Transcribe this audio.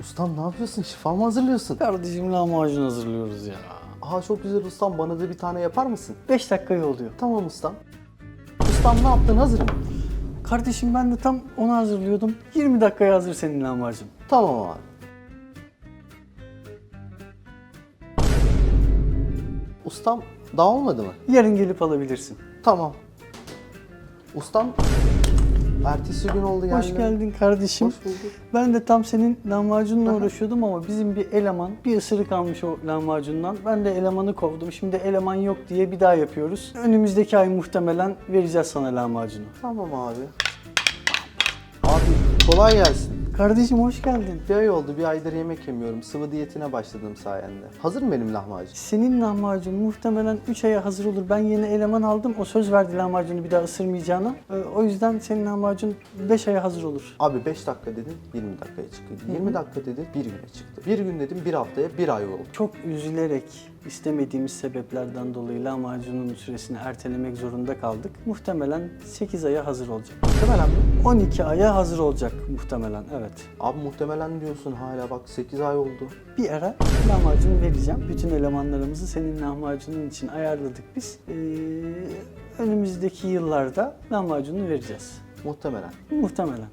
Ustam ne yapıyorsun? Şifa mı hazırlıyorsun? Kardeşim lahmacun hazırlıyoruz ya. Aa çok güzel ustam. Bana da bir tane yapar mısın? 5 dakikaya oluyor. Tamam ustam. Ustam ne yaptın? Hazırım. Kardeşim ben de tam onu hazırlıyordum. 20 dakikaya hazır senin lahmacun. Tamam abi. Ustam daha olmadı mı? Yarın gelip alabilirsin. Tamam. Ustam ertesi gün oldu geldi. Hoş geldin kardeşim. Hoş bulduk. Ben de tam senin lahmacunla uğraşıyordum ama bizim bir eleman bir ısırık almış o lahmacundan. Ben de elemanı kovdum. Şimdi eleman yok diye bir daha yapıyoruz. Önümüzdeki ay muhtemelen vereceğiz sana lahmacunu. Tamam abi. Abi kolay gelsin. Kardeşim hoş geldin. Bir ay oldu bir aydır yemek yemiyorum. Sıvı diyetine başladım sayende. Hazır mı benim lahmacun? Senin lahmacun muhtemelen 3 aya hazır olur. Ben yeni eleman aldım. O söz verdi lahmacunu bir daha ısırmayacağına. Ee, O yüzden senin lahmacun 5 aya hazır olur. Abi 5 dakika dedin 20 dakikaya çıktı. 20 dakika dedin 1 güne çıktı. 1 gün dedim 1 haftaya 1 ay oldu. Çok üzülerek istemediğimiz sebeplerden dolayı lahmacunun süresini ertelemek zorunda kaldık. Muhtemelen 8 aya hazır olacak. Muhtemelen mi? 12 aya hazır olacak muhtemelen evet. Abi muhtemelen diyorsun hala bak 8 ay oldu. Bir ara lahmacun vereceğim. Bütün elemanlarımızı senin lahmacunun için ayarladık biz. Ee, önümüzdeki yıllarda lahmacunu vereceğiz. Muhtemelen. Muhtemelen.